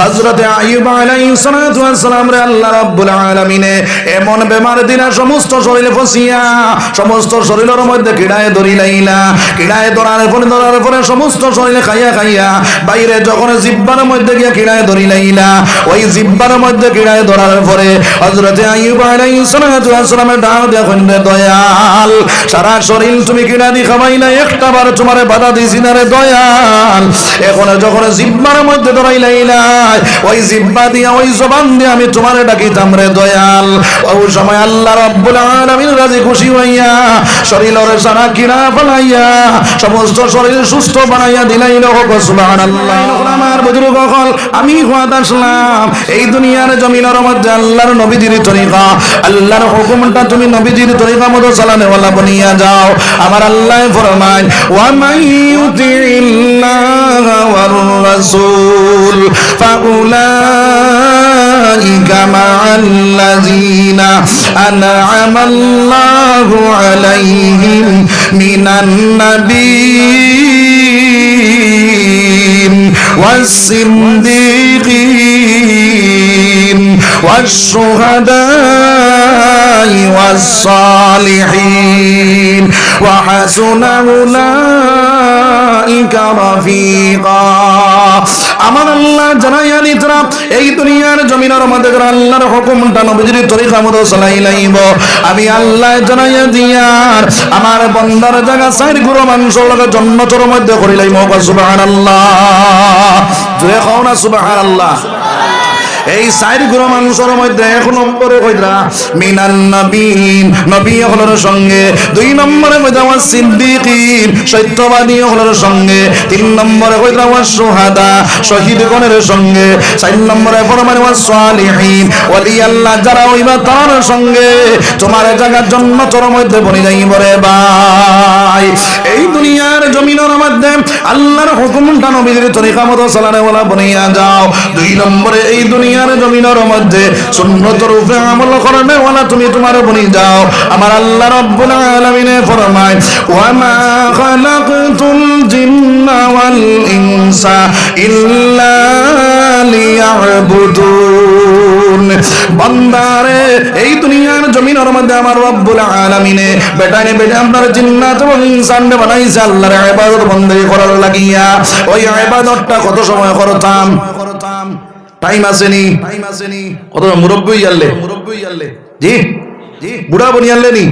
হযরতে আইয়ুব আলাইহিস সালাতু ওয়াস সালাম রে আল্লাহ রাব্বুল আলামিনে, এমন বেমার দিনা সমস্ত শরীরে ফসিয়া, সমস্ত শরীরের মধ্যে কিড়ায় ধরি লাইলা, কিড়ায় ধরার পরে ধরার পরে সমস্ত শরীরে খাইয়া খাইয়া, বাইরে যখন জিব্বার মধ্যে গিয়া কিড়ায় ধরি লাইলা, ওই জিব্বার মধ্যে কিড়ায় ধরার পরে হযরতে আইয়ুব আলাইহিস সালাতু ওয়াস সালামের ডাক দেখুন রে দয়াল, সারা শরীর তুমি কিড়া দি না একটা বার তোমারে বাধা দিছি না রে দয়াল, এখন যখন জিব্বার মধ্যে ধরাই লাইলাই ওই জিব্বা দিয়া ওই জবান দিয়ে আমি তোমারে ডাকিতাম রে দয়াল। ওই সময় আল্লাহ রাব্বুল আলামিন রাজি খুশি হইয়া শরীরের সারা কিনা ফলাইয়া সমস্ত শরীর সুস্থ বানাইয়া দিলাইল হোক সুবহানাল্লাহ। আমার বুজুর্গ হল আমি হুয়াদ আসলাম। এই দুনিয়ার জমিনের মধ্যে আল্লাহর নবীজির তরিকা। আল্লাহর হুকুমটা তুমি নবীজির তরিকা মতো চালানে ওয়ালা বনিয়া যাও। আমার আল্লাহ ফরমান ওয়া মান ইউতিল্লাহ الرسول فأولئك مع الذين أنعم الله عليهم من النبيين والصديقين والشهداء والصالحين وحسن أولئك আমার আল্লাহ জানাইয়া এই দুনিয়ার মধ্যে আল্লাহর হুকুমটা তরিকা মতো চলাই লাইব। আমি আল্লাহ জানাইয়া দিয়ার আমার বন্দার জায়গা চার গুরু মানুষের লগে জন্মতর মধ্যে করিলাই মৌকা সুবাহ আল্লাহ জয় খাও না আল্লাহ এই সাইডগুলো মানুষের মধ্যে এক নম্বরে কইরা, মিনান নবীন, নবী হলোর সঙ্গে। দুই নম্বরে কইরা, ওয়া সিদ্দিকিন, সত্যবাদী হলোর সঙ্গে। তিন নম্বরে কইরা, ওয়া সুহাদা শহীদ গণের সঙ্গে। চার নম্বরে ফরমান, ওয়া সালিহিন ওয়ালি আল্লাহ যারা হইবা তার সঙ্গে। তোমার জায়গার জন্য তোর মধ্যে বনি যাইব রে ভাই। এই দুনিয়ার জমিনের মধ্যে আল্লাহর হুকুমটা নবীদের তরিকা মতো চালানে বলা বনিয়া যাও। দুই নম্বরে এই দুনিয়ার জমিনের মধ্যে সুন্নত রূপে আমল করনে ওয়ালা তুমি তোমার বনি যাও। আমার আল্লাহ রব্বুল আলামিনে ফরমায় ওয়া মা খালাকতুল জিন্না ওয়াল ইনসা ইল্লা লিয়াবুদুন। বান্দারে, এই দুনিয়ার জমিনের মধ্যে আমার রব্বুল আলামিনে আপনার জিন্নাত বানাইছে, আল্লাহর ইবাদত বন্দেগী করার লাগিয়া। ওই ইবাদতটা কত সময় করতাম? টাইম আসেনি। টাইম আসেনি কত মুরব্বই আল্লে মুরব্বী আল্লে জি জি? বুড়া নি?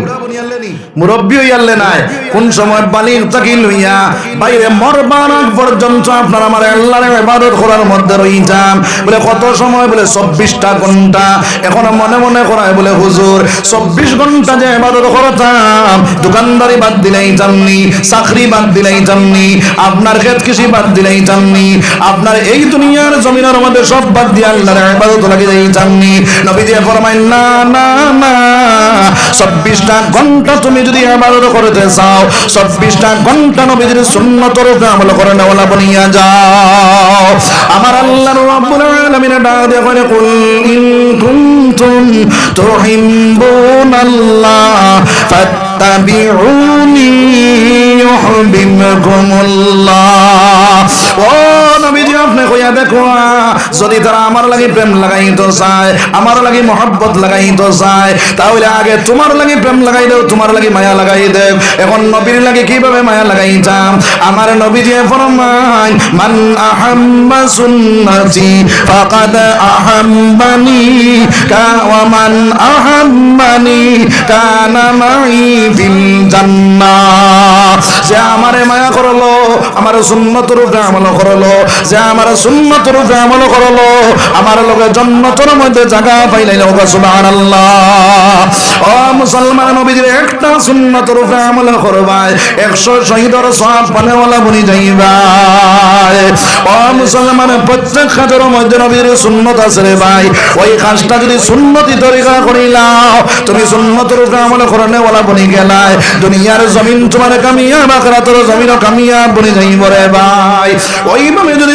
মুরব্বী নাই। কোন সময় বালির তাকি লইয়া বাইরে মরবার পর্যন্ত আপনার আমার আল্লাহর ইবাদত করার মধ্যে রইতাম। বলে কত সময়? বলে চব্বিশটা ঘণ্টা। এখন মনে মনে করায় বলে হুজুর চব্বিশ ঘণ্টা যে ইবাদত করতাম দোকানদারি বাদ দিলেই জাননি চাকরি বাদ দিলেই জাননি আপনার ক্ষেত কৃষি বাদ দিলেই জাননি আপনার এই দুনিয়ার জমিনের মধ্যে সব বাদ দিয়ে আল্লাহর ইবাদত লাগি যাই জাননি। নবী দিয়ে না না না চব্বিশটা ঘণ্টা তুমি যদি ইবাদত করতে চাও, চব্বিশটা ঘণ্টা নবীজির সুন্নতর আমল করে নেওয়ালা বনিয়া যাও। আমার আল্লাহ রাব্বুল ও নবীজি আপনি কইয়া দেখো যদি তারা আমার লাগি প্রেম লাগাইতো চায় আমার লাগি মহব্বত লাগাইতো চায় তাহলে আগে তোমার লাগি প্রেম লাগাই দেও, তোমার লাগি মায়া লাগাই দেব এখন নবীর লাগি কীভাবে মায়া লাগাইতাম? আমার নবীজি ফরমান মান আহাম্মা সুন্নতি, ফাকাদ আহাম্মানি, কা ওয়া মান আহাম্মানি, কানা মাই ফিল জান্নাহ। যে আমারে মায়া করল, আমার সুন্নতের উপরে আমল করল, যে আমার সুন্নতের উপরে আমল করল। আমার লগে জন্নতের মধ্যে জায়গা পাইলাই হোক সুবহানাল্লাহ। ও মুসলমান নবীজির একটা সুন্নতের উপরে আমল করবাই, একশো শহীদর সব পানেওয়ালা বনি যাইবাই। ও মুসলমান, প্রত্যেক কাজের মধ্যে নবীর সুন্নত আছে রে ভাই। ওই কাজটা যদি সুন্নতি তরিকা করিলাও তুমি সুন্নতের উপরে আমল করনেওয়ালা বনি গেলাই। দুনিয়ার জমিন তোমার কামিয়া বাকরাতের জমিনও কামিয়া বনি যাইব রে ভাই। ওইভাবে যদি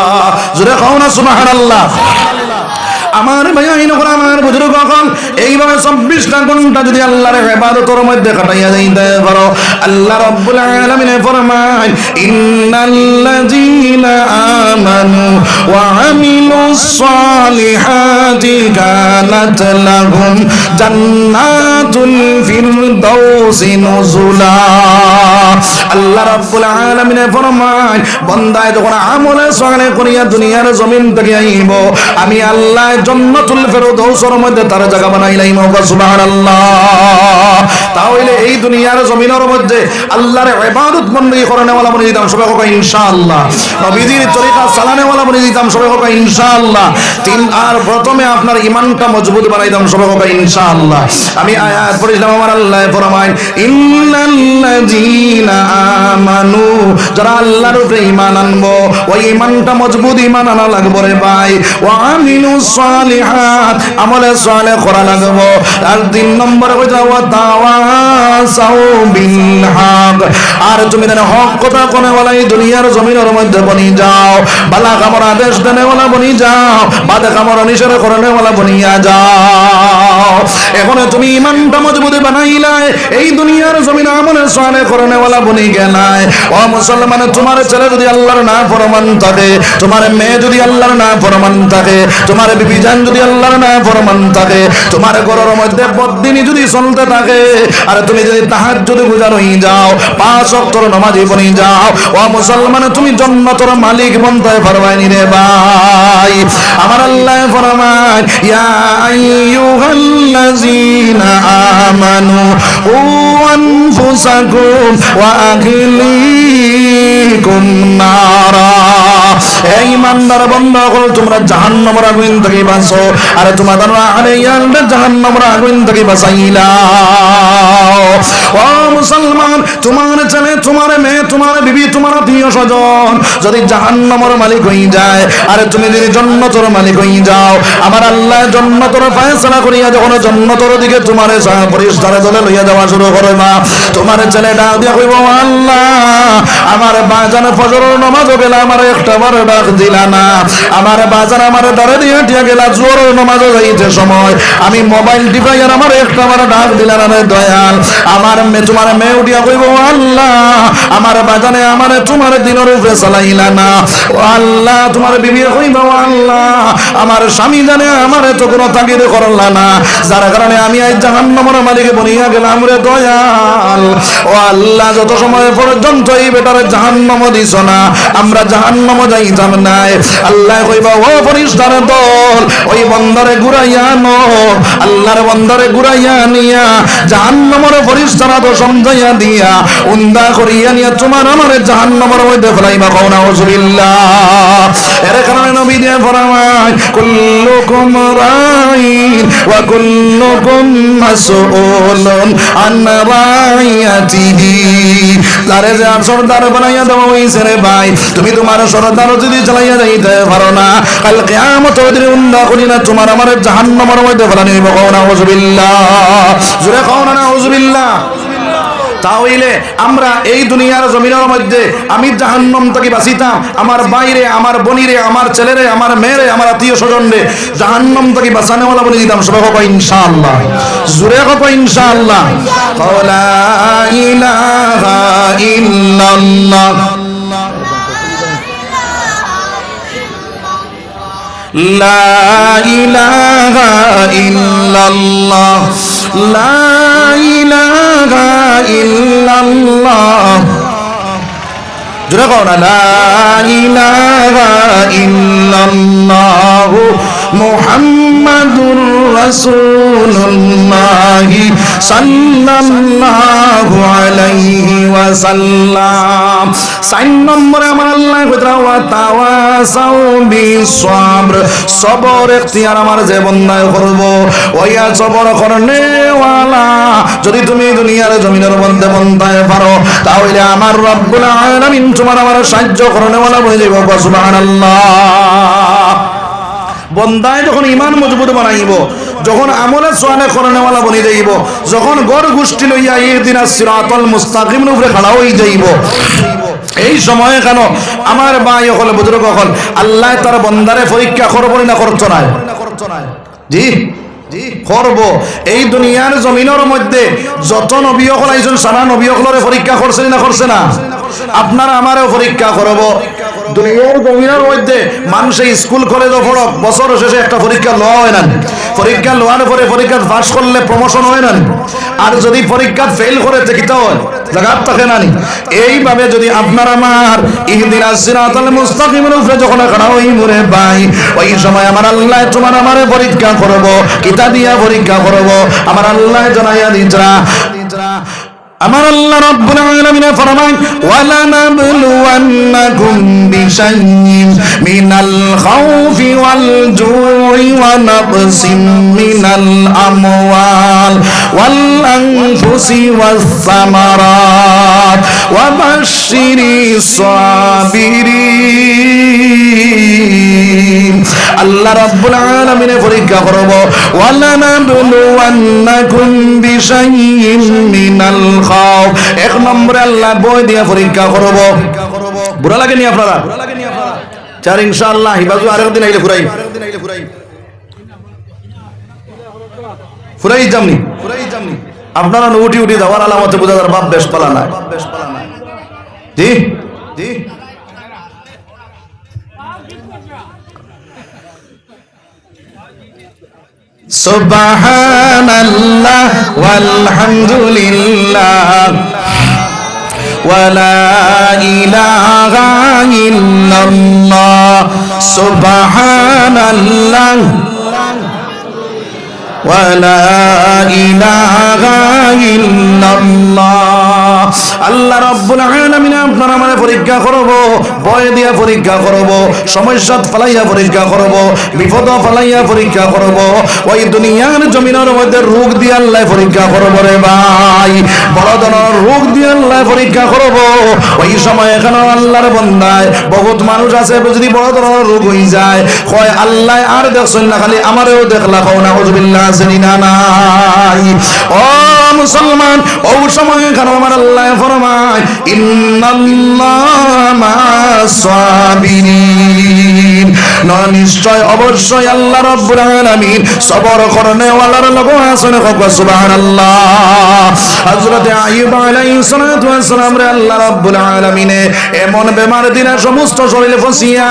জোরে কও না সুবহানাল্লাহ। আমার ভাইয়া এই নকর আমার বুজুর্গ কখন এইভাবে চব্বিশটা ঘণ্টা যদি আল্লাহর ইবাদতের মধ্যে কাটাইয়া যাইতে পারো আল্লাহ রাব্বুল আলামিন ফরমায়, ইন্নাল্লাযীনা আমানু ওয়া আমিলুস সালিহাতি কানাত লাহুম জান্নাতুল ফিরদাউসি নুজুলা। আল্লাহ রাব্বুল আলামিন ফরমায়, বান্দায় যখন আমলে সগানে করিয়া দুনিয়ার জমিন থেকে আইব, আমি আল্লাহ জন্নাতুল ফেরদৌসের মধ্যে তার জায়গা সুবহানাল্লাহ। তাহলে এই দুনিয়ার জমিনের মধ্যে আল্লাহর ইবাদত বندگی করনে দিতাম সবাই ইনশাআল্লাহ। তরিকা চালানে দিতাম সবাই ইনশাআল্লাহ। তিন আর প্রথমে আপনার ইমানটা মজবুত বানাইতাম, সবাই ইনশাআল্লাহ। আমি আয়াত আমার আল্লাহ ফরমায়, ইন্নাল্লাযীনা আমানু যারা আল্লাহর উপরে ঈমান আনব, ওই ঈমানটা মজবুত ঈমান আনা লাগবে রে ভাই। ওয়া সালিহাত, আমলে সালেহ করা লাগবে আর তিন নম্বর যাওয়া তাওয়াসাউ বিল হক। আর তুমি দেন হক কথা কোনে বলা এই দুনিয়ার জমিনের মধ্যে বনি যাও। বালা কামর আদেশ দেনে বলা বনি যাও। বাদে কামর নিষেধ করনে বলা বনিয়া যাও। এখন তুমি ইমানটা মজবুত বানাইলাই, এই দুনিয়ার জমিন আমলে সালে করনে বলা বনি গেলাই। ও মুসলমান, তোমার ছেলে যদি আল্লাহর না ফরমান থাকে, তোমার মেয়ে যদি আল্লাহর না ফরমান থাকে, তোমার বিবি জান যদি আল্লাহর না ফরমান থাকে, তোমার ঘরের মধ্যে বদিনী যদি চলতে থাকে, আর তুমি যদি তাহার যদি হয়ে যাও, পাঁচ অক্টর নমাজি বনি যাও, ও মুসলমান, তুমি জন্নতর মালিক বনতে পারবাইনি রে ভাই। আমার আল্লাহ ফরমায় ইয়া আইয়ুহাল্লাযীনা আমানু ও আনফুসাকুম ওয়া আহলিকুম নারা। এই ইমানদার বন্ধ হল তোমরা জাহান্নামের আগুন থেকে বাঁচো তোমাদের আরে ইয়ালটা আগুন থেকে বাঁচাইলা ও মুসলমান, তোমার ছেলে, তোমার মেয়ে, তোমার বিবি, তোমার স্বজন, যদি জাহান্নামের মালিক হয়ে যায়, আরে তুমি যদি জন্নতর মালিক হয়ে যাও, আমার আল্লাহ জন্নতর ফয়সালা করিয়া যখন জন্নতর দিকে তোমার পরিষ্কার দলে লইয়া যাওয়া শুরু করে মা, তোমার ছেলে ডাক দিয়া কইব আল্লাহ, আমার বাজান ফজর নামাজ বেলা আমার একটা ডাক দিলা না। আমার বাজার আমার দিয়ে গেলা জোর যাইতে সময়। আমি মোবাইল আমার একটা বার ডাক দিলা না দয়াল। আমার তোমার উঠিয়া কইব আল্লাহ, আমার বাজানে আমার তোমার দিনের উপরে চালাইলা না। আল্লাহ, তোমার আল্লাহ, আমার স্বামী জানে আমার তো কোনো তাগিদ করলা না। যার কারণে আমি আজ জাহান্নামের মালিকে বনিয়া গেলাম রে দয়াল। ও আল্লাহ, যত সময় পর্যন্ত এই বেটার জাহান্নাম দিছ না, আমরা জাহান্নাম যাইতাম নাই। আল্লাহ কইবা, ও পরিষ্কার দল ওই বন্দরে ঘুরাইয়া নো আল্লাহর বন্দরে ঘুরাইয়া নিয়া জাহান্নামের তো সমঝাইয়া দিয়া, উন্দা করিয়া নিয়া তোমার আমার জাহান্নামের মধ্যে এর কারণে নবী দিয়ে ফরমায়, কুল্লুকুম রাইন ওয়া কুল্লুকুম মাসউলুন আন রাইয়াতিহি তারে যে সর্দার বানাইয়া দেওয়া হইছে রে ভাই, তুমি তোমার সর্দার যদি চালাইয়া যাইতে পারো না, কাল কিয়ামত যদি করি না, তোমার আমার জাহান্নামের মধ্যে না তাহলে আমরা এই দুনিয়ার জমিনের মধ্যে আমি জাহান্নম থেকে বাঁচিতাম, আমার বাইরে, আমার বনিরে, আমার ছেলেরে, আমার মেয়েরে, আমার আত্মীয় স্বজনরে জাহান্নম থেকে বাঁচানো বলা দিতাম। সবাই ইনশাআল্লাহ। জুড়ে হোক ইনশাআল্লাহ। লা ইলাহা ইল্লাল্লাহ। লা ইলাহা ইল্লাল্লাহ। জোরে কও না ইলাহা ইল্লাল্লাহ। মুহাম্মদ মুহাম্মাদুর রাসূলুল্লাহি সাল্লাল্লাহু আলাইহি ওয়াসাল্লাম সাইন নম্বরে আমার আল্লাহ কইরা ওয়া তাওয়াসাউ বিসবর সবর ইখতিয়ার আমার যে বন্দায় করব ওইয়া সবর করনে ওয়ালা যদি তুমি দুনিয়ার জমিনের মধ্যে বন্দায় পারো তাহলে আমার রব্বুল আলামিন তোমার আমার সাহায্য করনে ওয়ালা বলে যাইব সুবহানাল্লাহ বন্দায় যখন ইমান মজবুত বানাইব, যখন আমলে সোয়ানে করণেওয়ালা বনি যাইব, যখন গড় গোষ্ঠী লইয়া এই দিন সিরাতল মুস্তাকিম উপরে খাড়া হয়ে যাইব। এই সময়ে কেন আমার ভাই হল বুজুর্গ অকল আল্লাহ তার বন্দারে পরীক্ষা করব না করতো না? জি? করব এই দুনিয়ার জমিনের মধ্যে যত নবী হল আইজন সারা নবী হলরে পরীক্ষা করছে না করছে না? আপনারা আমারও পরীক্ষা করব দুনিয়ার জমিনের মধ্যে মানুষে স্কুল কলেজ পড়ক বছর শেষে একটা পরীক্ষা লওয়া হয় না? পরীক্ষা লওয়ার পরে পরীক্ষা পাস করলে প্রমোশন হয় না? আর যদি পরীক্ষা ফেল করে দেখিতে হয়? জায়গার থাকে না এইভাবে যদি আপনার আমার ইহদিন সিরাতাল মুস্তাকিমের উপরে যখন ভাই সময় আমার আল্লাহ তোমার পরীক্ষা করব কিতা দিয়া পরীক্ষা করব। আমার আল্লাহ জানাইয়া দিতরা আমার আল্লাহ রাব্বুল আলামিন ফরমান ওয়ালা নাবলুওয়ান্নাকুম বিশাইইন মিনাল খাউফি ওয়াল জুই ওয়া নাকসিম মিনাল আমওয়াল ওয়াল আনফুসি ওয়াস সামারাত ওয়া বাশশিরিস সাবিরিন। আল্লাহ রাব্বুল আলামিন পরীক্ষা করব। ওয়ালা নাবলুওয়ান্নাকুম বিশাইইন মিনাল খাও এক নম্বরে আল্লাহ বই দিয়া পরীক্ষা করব। বুড়া লাগেনি আপনারা? চার ইনশাআল্লাহ হিবাজু আরেকদিন আইলে ফুরাই ফুরাই যামনি ফুরাই যামনি আপনারা উঠি উঠি যাওয়ার আলামতে বোঝা যার বাপ বেশ পালা নাই। জি? জি? সুবহানাল্লাহ ওয়ালহামদুলিল্লাহ ولا إله إلا الله سبحان الله ولا إله إلا الله আল্লাহ রাব্বুল আলামিন আপনার আমারে পরীক্ষা করব ভয় দিয়া পরীক্ষা করব সমস্যা ফলাইয়া পরীক্ষা করব বিপদ ফলাইয়া পরীক্ষা করব ওই দুনিয়ার জমিনের মধ্যে রোগ দিয়ে আল্লাহ পরীক্ষা করব রে ভাই বড় ধরনের রোগ দিয়ে আল্লাহ পরীক্ষা করব ওই সময় এখানে আল্লাহর বন্দায় বহুত মানুষ আছে যদি বড় ধরনের রোগ হয়ে যায় কয় আল্লাহ আর দেখছেন না খালি আমারও দেখলা কও না হুজুবিল্লাহ না নাই। ও মুসলমান, ও সময় আমার আল্লাহ ফরমায় না, নিশ্চয়, অবশ্যই আল্লাহ রাব্বুল সবর করনে ওয়ালার কব সুবহানাল্লাহ। হযরত আইয়ুব আলাইহিস সালাতু ওয়াস সালাম রে আল্লাহ রাব্বুল আলামিনে এমন বেমার দিনা সমস্ত শরীরে ফসিয়া,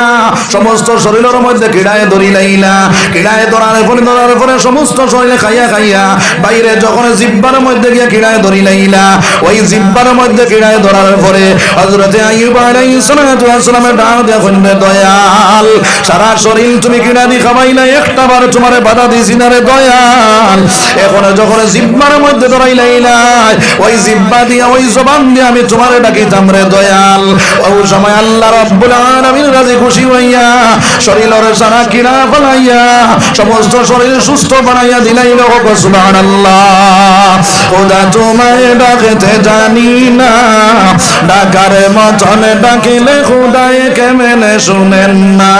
সমস্ত শরীরের মধ্যে কিড়ায় ধরি লাইলা কিড়ায় ধরার পরে ধরার পরে সমস্ত শরীরে খাইয়া খাইয়া, বাইরে যখন জিব্বার মধ্যে গিয়া কিড়ায় ধরি লাইলা, ওই জিব্বার মধ্যে কিড়ায় ধরার পরে আলাইহিস সালাতু ডাক দিয়া দয়াল, সারা শরীর তুমি কিনা দি খাবাই না একটা বার তোমারে বাধা দিছি না রে, দয়াল। এখন যখন জিব্বার মধ্যে ধরাই ওই জিব্বা দিয়া, ওই জবান দিয়ে আমি তোমারে দয়াল। ওই সময় আল্লাহ রাব্বুল রাজি খুশি হইয়া, শরীরের সারা কিনা ফলাইয়া, সমস্ত শরীর সুস্থ বানাইয়া দিলাই লোক সুবহানাল্লাহ। খোদা তোমায় ডাকতে জানি না। ডাকার মতন ডাকিলে খোদায় কেমনে শুনেন না।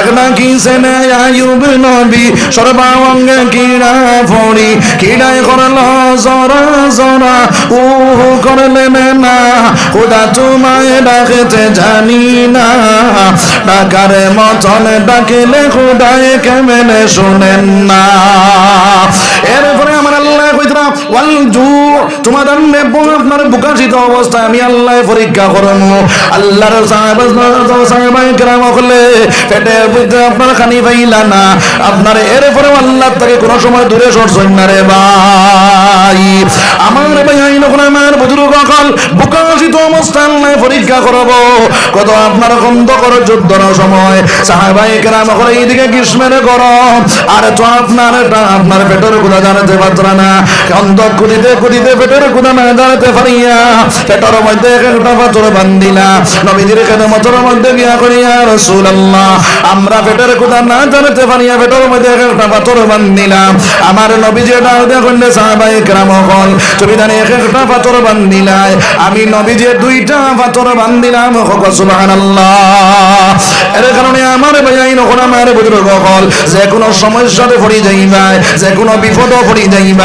এক নাকি সেনে আয়ুব নবী, সর্বাঙ্গে কিড়া ফড়ি কিড়ায় করল জরা জরা, উহু করলেন না। খোদা তোমায় ডাকতে জানি না। ডাকার মতন ডাকিলে খোদায় কেমনে শুনেন না। আমার আল্লাহ কইতরা ওয়াল জু তোমাদের নেব আপনার বুকাশিত অবস্থায় আমি আল্লাহ পরীক্ষা আল্লাহর হলে আপনার খানি পাইলা না। আপনার এরপরে আল্লাহ থেকে কোনো সময় দূরে সরছেন না রে ভাই। আমার ভাই আইন আমার বুজুর্গ কল বুকাশিত অবস্থায় আল্লাহ পরীক্ষা করব। কত আপনার সময়। করে এইদিকে গ্রীষ্মের গরম। আর তো আপনার আপনার পেটের না পেটের না জানাতে পারিয়া পেটের মধ্যে একটা পাথর নবীজির কেন মধ্যে করিয়া রসুল আমরা পেটের না জানাতে পারিয়া পেটের মধ্যে একটা পাথর বান্দিলাম আমার নবীজি দেখুন সাহাবাই কেরাম হল। তুমি জানি, এক একটা পাথর বান্দিলাই আমি নবীজি দুইটা পাথর বান্দিলাম হোক সুবহানাল্লাহ। এর কারণে আমার নখন আমার হল। যে কোনো সমস্যাতে পড়ি যাইবাই যে কোনো বিপদ পড়ি যাইবাই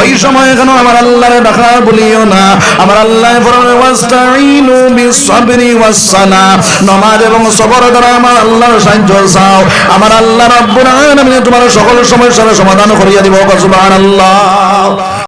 ওই সময় কেন আমার আল্লাহরে ডাকা বলিও না? আমার আল্লাহ ওয়াস্তাইনু বিসসাবরি ওয়াসসালা নামাজ এবং সবর দ্বারা আমার আল্লাহর সাহায্য চাও। আমার আল্লাহ রাব্বুল আলামিন তোমার সকল সমস্যার সমাধান করিয়া দিব, সুবহানাল্লাহ।